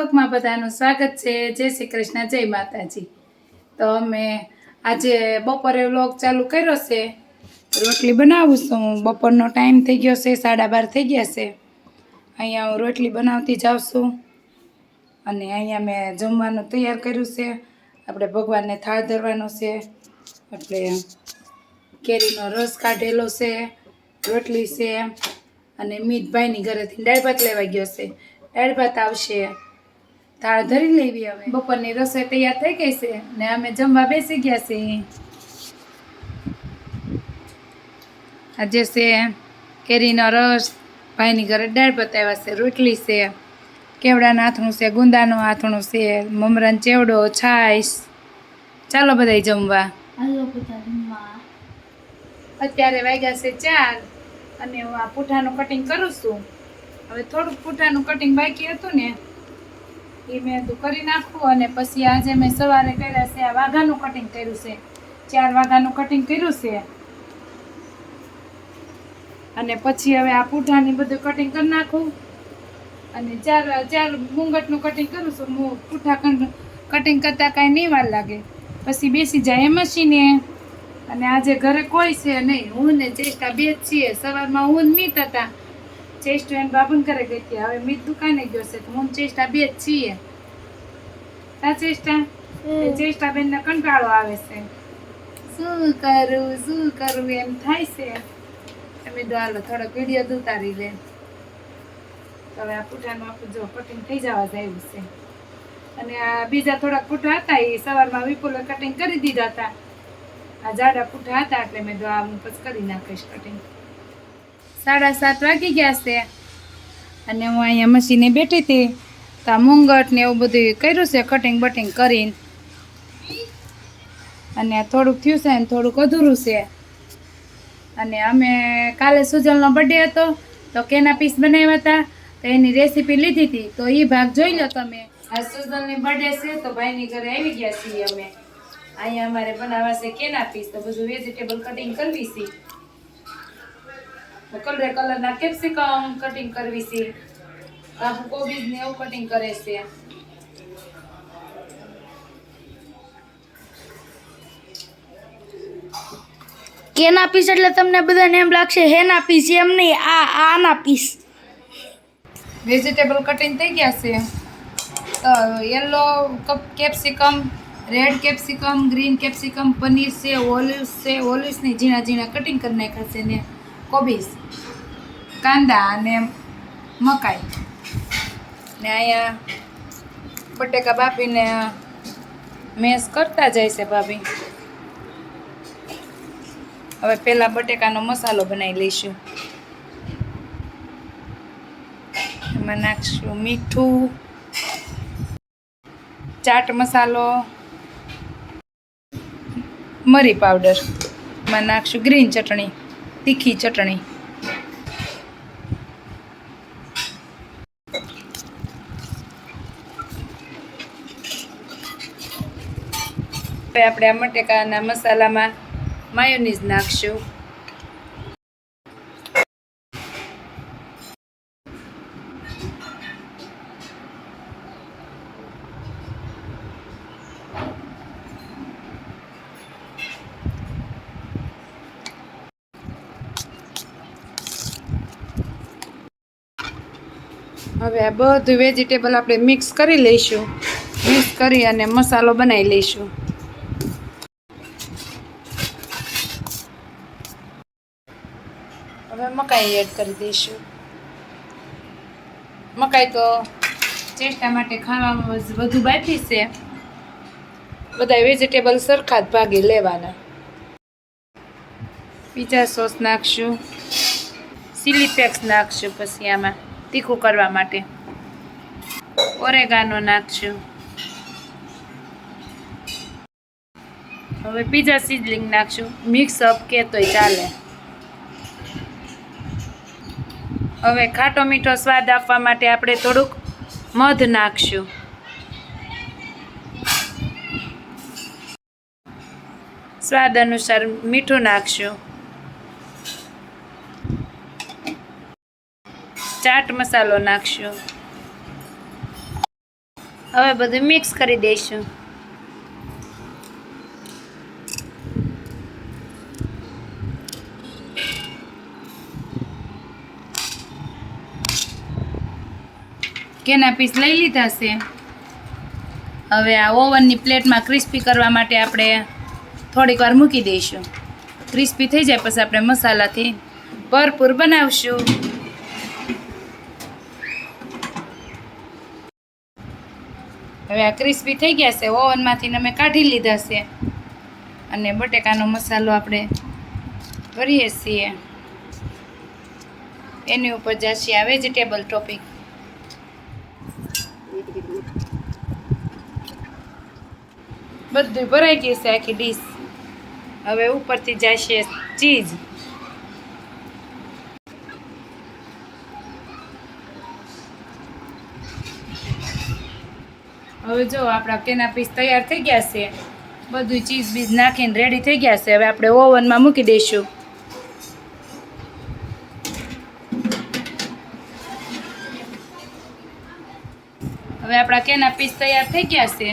આજના બધાનું સ્વાગત છે. જય શ્રી કૃષ્ણ, જય માતાજી. તો અમે આજે બપોરે વ્લોગ ચાલુ કર્યો છે. રોટલી બનાવું છું. બપોરનો ટાઈમ થઈ ગયો છે, સાડા બાર થઈ ગયા છે. અહીંયા હું રોટલી બનાવતી જાઉં છું. અને અહીંયા મેં જમવાનું તૈયાર કર્યું છે. આપણે ભગવાનને થાળ ધરવાનો છે. એટલે કેરીનો રસ કાઢેલો છે, રોટલી છે. અને મીતભાઈની ઘરેથી દાળ ભાત લેવા ગયો છે. દાળ ભાત આવશે. થાળ ધરી લેવી હવે. બપોરની રસોઈ તૈયાર થઈ ગઈ છે ને અમે જમવા બેસી ગયા છીએ. આજે છે કેરીનો રસ ભાઈની ઘરે દાળ બતાવ્યા આવ્યા છે રોટલી છે કેવડાનું આથણું છે ગુંદાનું આથણું છે મમરાન ચેવડો છાશ. ચાલો બધા જમવા. અત્યારે વાગ્યા છે ચાર અને હું આ પૂઠાનું કટિંગ કરું છું. હવે થોડુંક પૂઠાનું કટિંગ બાકી હતું ને એ મેં તો કરી નાખું અને પછી આજે મેં સવારે કર્યા છે આ વાઘાનું કટિંગ કર્યું છે. ચાર વાઘાનું કટિંગ કર્યું છે. અને પછી હવે આ પૂઠાની બધું કટિંગ કરી નાખું. અને ચાર ચાર મુંગટનું કટિંગ કરું છું. હું પૂઠા કટિંગ કરતાં કાંઈ નહીં વાર લાગે. પછી બેસી જાય મશીને અને આજે ઘરે કોઈ છે નહીં. હું ને ચેષ્ટા બે જ છીએ. સવારમાં હું ને મીત હતા. ચેષ્ટુ એને બાબન કરે ગઈ હતી હવે મીત દુકાને ગયો છે તો હું ચેસ્ટા બે જ છીએ. તા ચેષ્ટા? ચેસ્ટા બેન કંટાળો આવે છે. શું કરું શું કરું એમ થાય છે. તમે હાલો થોડોક વીડિયો ઉતારી લે. હવે આ પૂઠાનું આપણું જો કટિંગ થઈ જવા જાય છે. અને આ બીજા થોડાક પૂઠા હતા એ સવારમાં વિપુલે કટિંગ કરી દીધા હતા. આ જાડા પૂઠા હતા એટલે મેં આ હું પછી કરી નાખીશ કટિંગ સાડા સાત વાગી ગયા છે. અને હું અહીંયા મશીને બેઠી હતી. તો આ મુંગટ ને એવું બધું કર્યું છે કટિંગ બટિંગ કરીને. અને થોડુંક થયું છે ને થોડુંક અધૂરું છે. અને અમે કાલે સુજલનો બર્થડે હતો, તો કેના પીસ બનાવ્યા હતા, તો એની રેસીપી લીધી હતી. તો એ ભાગ જોઈ લો તમે. આ સુજલની બર્થડે છે, તો ભાઈની ઘરે આવી ગયા છીએ અમે. અહીંયા અમારે બનાવવા છે કેના પીસ તો બધું વેજીટેબલ કટિંગ કરવી છે. કલરે કલરના કેપ્સિકમ કટિંગ કરવી છે. બાપુ કોબીજ ને એવું કટિંગ કરે છે. કેના પીસ એટલે તમને બધાને એમ લાગશે હેના પીસ એમ નહીં આ આના પીસ વેજીટેબલ કટિંગ થઈ ગયા છે. તો yellow capsicum red capsicum green capsicum paneer છે ઓલિવ્સ છે ઓલિવ્સની ઝીણા ઝીણા કટિંગ કરી નાખ્યા છે ને કોબીજ કાંદા અને મકાઈ ને અહીંયા બટેકા બાફીને મેસ કરતા જાય છે ભાભી હવે પહેલાં બટેકાનો મસાલો બનાવી લઈશું. એમાં નાખશું મીઠું, ચાટ મસાલો, મરી પાવડર. એમાં નાખશું ગ્રીન ચટણી. તીખી ચટણી. હવે આપણે આ મટેકાના મસાલામાં માયોનીઝ નાખશું. હવે આ બધું વેજીટેબલ આપણે મિક્સ કરી લઈશું. મિક્સ કરી અને મસાલો બનાવી લઈશું. હવે મકાઈ એડ કરી દઈશું. મકાઈ તો ચેસ્ટા માટે ખાવામાં વધુ બાકી છે. બધા વેજીટેબલ સરખા જ ભાગે લેવાના. પીઝા સોસ નાખશું. ચીલી ફ્લેક્સ નાખશું પછી આમાં. તીખું કરવા માટે. ઓરેગાનો નાખશું હવે પીઝા સિઝલિંગ નાખશું. મિક્સ અપ કે તોય ચાલે. હવે ખાટો મીઠો સ્વાદ આપવા માટે આપણે થોડુંક મધ નાખશું. સ્વાદ અનુસાર મીઠું નાખશું. ચાટ મસાલો નાખશું. હવે બધું મિક્સ કરી દઈશું. કેના પીસ લઈ લીધા છે? હવે આ ઓવનની પ્લેટમાં ક્રિસ્પી કરવા માટે આપણે થોડીક વાર મૂકી દઈશું. ક્રિસ્પી થઈ જાય પછી આપણે મસાલાથી ભરપૂર બનાવશું. હવે આ ક્રિસ્પી થઈ ગયા છે, ઓવનમાંથી અમે કાઢી લીધા છે. અને બટેકાનો મસાલો આપણે ભરીએ છીએ. એની ઉપર જશે આ વેજીટેબલ ટોપિક. બધું ભરાઈ ગયું છે આખી ડીશ. હવે ઉપરથી જશે ચીઝ. હવે જો આપણા કેના પીસ તૈયાર થઈ ગયા છે બધું ચીઝ બીજ નાખીને રેડી થઈ ગયા છે, હવે આપણે ઓવનમાં મૂકી દઈશું. હવે આપણા કેના પીસ તૈયાર થઈ ગયા છે,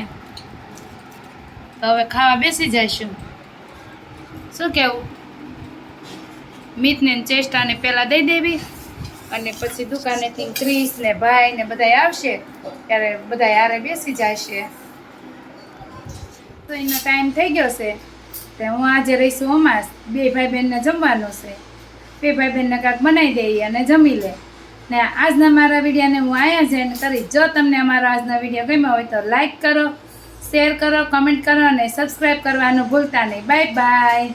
તો હવે ખાવા બેસી જઈશું. શું કેવું? મીતને ને ચેષ્ટાને પહેલાં દઈ દેવી. અને પછી દુકાનેથી ક્રિસ ને ભાઈ ને બધા આવશે, ત્યારે બધા યારે બેસી જશે. તો એનો ટાઈમ થઈ ગયો છે, તો હું આજે રહીશું અમાસ, બે ભાઈ બહેનને જમવાનું છે. બે ભાઈ બહેનને કાંક બનાવી દઈએ અને જમી લે. ને આજના મારા વિડીયાને હું અહીંયા જઈને કરીશ. જો તમને અમારો આજનો વીડિયો ગમ્યો હોય તો લાઈક કરો શેર કરો કમેન્ટ કરો અને સબસ્ક્રાઈબ કરવાનું ભૂલતા નહીં. Bye bye